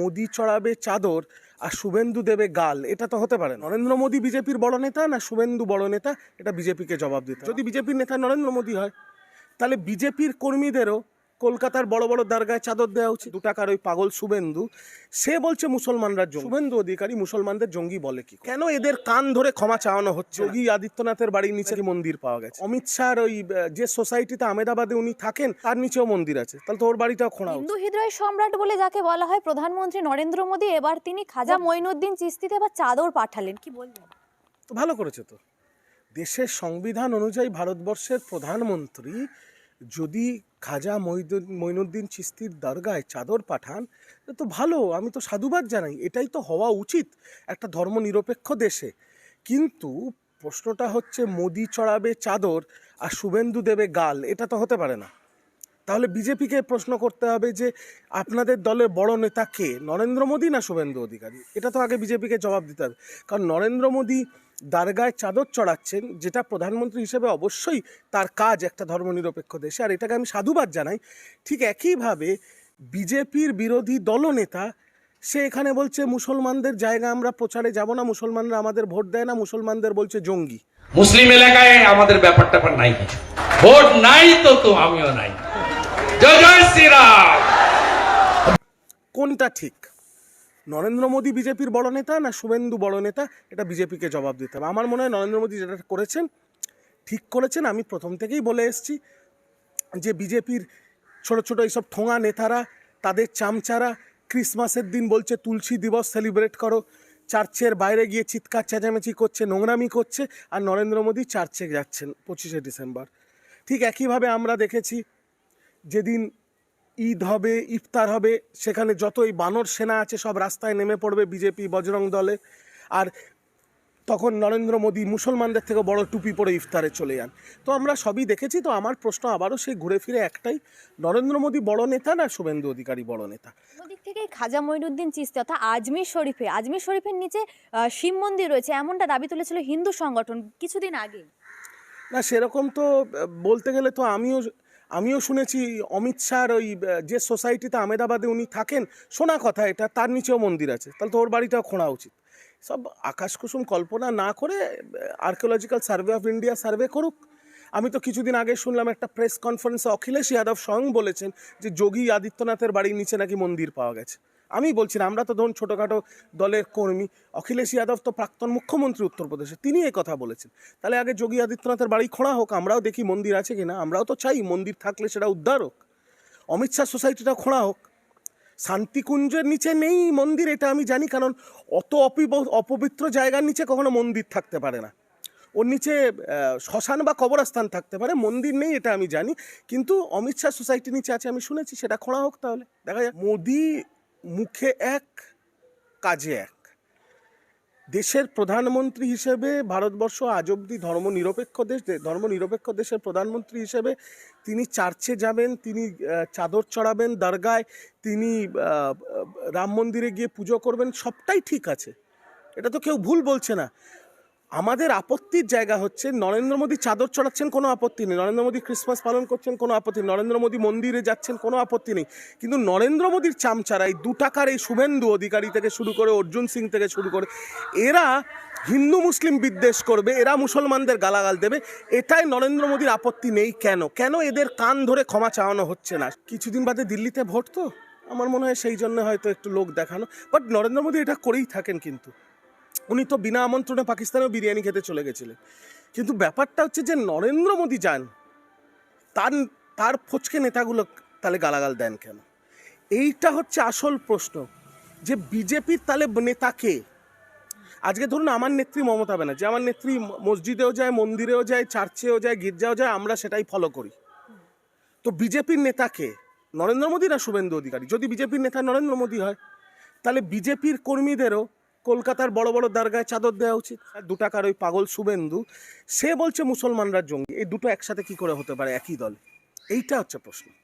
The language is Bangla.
মোদি চড়াবে চাদর আর শুভেন্দু দেবে গাল, এটা তো হতে পারে নরেন্দ্র মোদি বিজেপির বড় নেতা না শুভেন্দু বড় নেতা? এটা বিজেপিকে জবাব দিতে যদি বিজেপির নেতা নরেন্দ্র মোদি হয়, তাহলে বিজেপির কর্মীদেরও কলকাতার বড় বড় দরগায় চাদর দেওয়া উচিত। দু টাকার ওই পাগল শুভেন্দু সে বলছে মুসলমানরা জঙ্গি। শুভেন্দু অধিকারী মুসলমানদের জঙ্গি বলে কি কেন এদের কান ধরে ক্ষমা চাওয়ানো হচ্ছে যোগী আদিত্যনাথের বাড়ির নিচে মন্দির পাওয়া গেছে? অমিত শাহর ওই যে সোসাইটিতে আহমেদাবাদে উনি থাকেন তার নিচেও মন্দির আছে। তাহলে তো ওর বাড়িটাও খোঁড়া। হিন্দু হৃদয় সম্রাট বলে যাকে বলা হয় প্রধানমন্ত্রী নরেন্দ্র মোদী এবার তিনি খাজা মঈনুদ্দিন চিস্তিতে এবার চাদর পাঠালেন। কি বলবেন? তো ভালো করেছে তো। দেশের সংবিধান অনুযায়ী ভারতবর্ষের প্রধানমন্ত্রী যদি খাজা মঈনুদ্দিন চিস্তির দরগায় চাদর পাঠান তো ভালো, আমি তো সাধুবাদ জানাই, এটাই তো হওয়া উচিত একটা ধর্মনিরপেক্ষ দেশে। কিন্তু প্রশ্নটা হচ্ছে, মোদি চড়াবে চাদর আর শুভেন্দু দেবে গাল, এটা তো হতে পারে না। তাহলে বিজেপিকে প্রশ্ন করতে হবে যে আপনাদের দলের বড় নেতা কে? নরেন্দ্র মোদী না শুভেন্দু অধিকারী? এটা তো আগে বিজেপিকে জবাব দিতে হবে। কারণ নরেন্দ্র মোদী দারগায় চাদর চড়াচ্ছেন, যেটা প্রধানমন্ত্রী হিসেবে অবশ্যই তার কাজ একটা ধর্মনিরপেক্ষ দেশে। আর এটাকে আমি সাধুবাদ জানাই। ঠিক একইভাবে বিজেপির বিরোধী দলনেতা, সে এখানে বলছে, মুসলমানদের জায়গা আমরা প্রচারে যাব না, মুসলমানরা আমাদের ভোট দেয় না, মুসলমানদের বলছে জঙ্গি। মুসলিম এলাকায় আমাদের ব্যাপারটা নাই। ভোট নাই তো তো, আমিও নাই। কোনটা ঠিক? নরেন্দ্র মোদী বিজেপির বড় নেতা না শুভেন্দু বড় নেতা? এটা বিজেপিকে জবাব দিতে হবে। আমার মনে হয় নরেন্দ্র মোদী যেটা করেছেন, ঠিক করেছেন। আমি প্রথম থেকেই বলে এসছি যে বিজেপির ছোট ছোট এইসব ঠোঙা নেতারা, তাদের চামচারা ক্রিসমাসের দিন বলছে, তুলসী দিবস সেলিব্রেট করো। চার্চের বাইরে গিয়ে চিৎকার, চেঁচামেচি করছে, নোংরামি করছে। আর নরেন্দ্র মোদী চার্চে যাচ্ছেন পঁচিশে ডিসেম্বর। ঠিক একইভাবে আমরা দেখেছি যেদিন ঈদ হবে ইফতার হবে সেখানে যতই বানর সেনা আছে সব রাস্তায় নেমে পড়বে বিজেপি বজরং দলে। আর তখন নরেন্দ্র মোদী মুসলমানদের থেকে বড় টুপি পরে ইফতারে চলে যান। তো আমরা সবই দেখেছি তো আমার প্রশ্ন আবারও সেই ঘুরে ফিরে একটাই নরেন্দ্র মোদী বড় নেতা না শুভেন্দু অধিকারী বড় নেতা? দিক থেকে খাজা মঈনুদ্দিন চিস্তি অর্থাৎ আজমির শরীফে আজমির শরীফের নিচে শিব মন্দির রয়েছে এমনটা দাবি তুলেছিল হিন্দু সংগঠন কিছুদিন আগে। না সেরকম তো বলতে গেলে তো আমিও আমিও শুনেছি অমিত শাহর ওই যে সোসাইটিতে আমেদাবাদে উনি থাকেন, শোনা কথা এটা, তার নিচেও মন্দির আছে। তাহলে তো ওর বাড়িটাও খোঁড়া উচিত। সব আকাশ কুসুম কল্পনা না করে archaeological survey of India survey করুক। আমি তো কিছুদিন আগে শুনলাম একটা প্রেস কনফারেন্সে অখিলেশ যাদব স্বয়ং বলেছেন যে যোগী আদিত্যনাথের বাড়ির নিচে নাকি মন্দির পাওয়া গেছে। আমি বলছি না, আমরা তো ধরুন ছোটোখাটো দলের কর্মী। অখিলেশ যাদব তো প্রাক্তন মুখ্যমন্ত্রী উত্তরপ্রদেশে, তিনি এই কথা বলেছেন। তাহলে আগে যোগী আদিত্যনাথের বাড়ি খোঁড়া হোক, আমরাও দেখি মন্দির আছে কি না আমরাও তো চাই মন্দির থাকলে সেটা উদ্ধার হোক। অমিত শাহ সোসাইটিটা খোঁড়া হোক। শান্তিকুঞ্জের নিচে নেই মন্দির, এটা আমি জানি, কারণ অত অপিব, অপবিত্র জায়গার নিচে কখনো মন্দির থাকতে পারে না। ওর নিচে শ্মশান বা কবরস্থান থাকতে পারে, মন্দির নেই, এটা আমি জানি। কিন্তু অমিত শাহ সোসাইটির নিচে আছে, আমি শুনেছি, সেটা খোঁড়া হোক তাহলে। দেখা যায় মোদি মুখে এক, কাজে এক। দেশের প্রধানমন্ত্রী হিসেবে ভারতবর্ষ আজ অব্দি ধর্মনিরপেক্ষ দেশ ধর্মনিরপেক্ষ দেশের প্রধানমন্ত্রী হিসেবে তিনি চার্চে যাবেন, তিনি চাদর চড়াবেন, দরগায় তিনি রাম মন্দিরে গিয়ে পুজো করবেন, সবটাই ঠিক আছে। এটা তো কেউ ভুল বলছে না। আমাদের আপত্তির জায়গা হচ্ছে নরেন্দ্র মোদী চাদর চড়াচ্ছেন, কোনো আপত্তি নেই। নরেন্দ্র মোদী ক্রিসমাস পালন করছেন, কোনো আপত্তি নরেন্দ্র মোদী মন্দিরে যাচ্ছেন, কোনো আপত্তি নেই। কিন্তু নরেন্দ্র মোদীর চামচারা এই দু টাকার এই শুভেন্দু অধিকারী থেকে শুরু করে, অর্জুন সিং থেকে শুরু করে, এরা হিন্দু মুসলিম বিদ্বেষ করবে, এরা মুসলমানদের গালাগাল দেবে। এটাই নরেন্দ্র মোদীর আপত্তি নেই কেন? কেন এদের কান ধরে ক্ষমা চাওয়ানো হচ্ছে না? কিছুদিন বাদে দিল্লিতে ভোট তো? আমার মনে হয় সেই জন্য হয়তো একটু লোক দেখানো। বাট নরেন্দ্র মোদী এটা করেই থাকেন কিন্তু। উনি তো বিনা আমন্ত্রণে পাকিস্তানেও বিরিয়ানি খেতে চলে গেছিলেন। কিন্তু ব্যাপারটা হচ্ছে যে নরেন্দ্র মোদী যান, তার তার ফচকে নেতাগুলো তাহলে গালাগাল দেন কেন? এইটা হচ্ছে আসল প্রশ্ন যে বিজেপির তাহলে নেতা কে? আজকে ধরুন আমার নেত্রী মমতা ব্যানার্জি, আমার নেত্রী মসজিদেও যায়, মন্দিরেও যায়, চার্চেও যায়, গির্জাও যায়, আমরা সেটাই ফলো করি। তো বিজেপির নেতা কে? নরেন্দ্র মোদী না শুভেন্দু অধিকারী? যদি বিজেপির নেতা নরেন্দ্র মোদী হয়, তাহলে বিজেপির কর্মীদেরও কলকাতার বড় বড় দরগায় চাদর দেওয়া উচিত। আর দু টাকার ওই পাগল শুভেন্দু, সে বলছে মুসলমানরা জঙ্গি। এই দুটো একসাথে কি করে হতে পারে? একই দল। এইটা হচ্ছে প্রশ্ন।